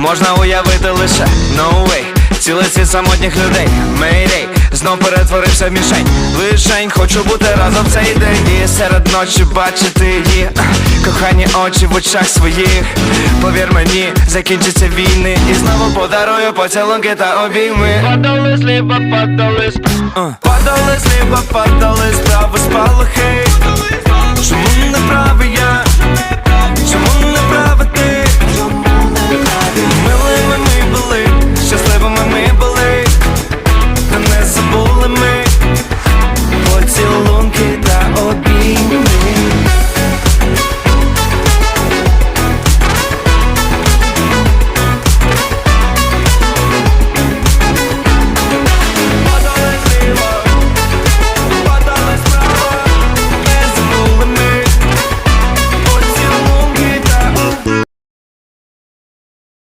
можна уявити лише No way Цілий світ самотніх людей Мейдей, знов перетворився в мішень. Лишень, хочу бути разом в цей день І серед ночі бачити її. Кохані очі в очах своїх. Повір мені, закінчаться війни. І знову подарую поцілунки та обійми. Падали сліба, падали Uh. Падали сліба, падали справа спалахи.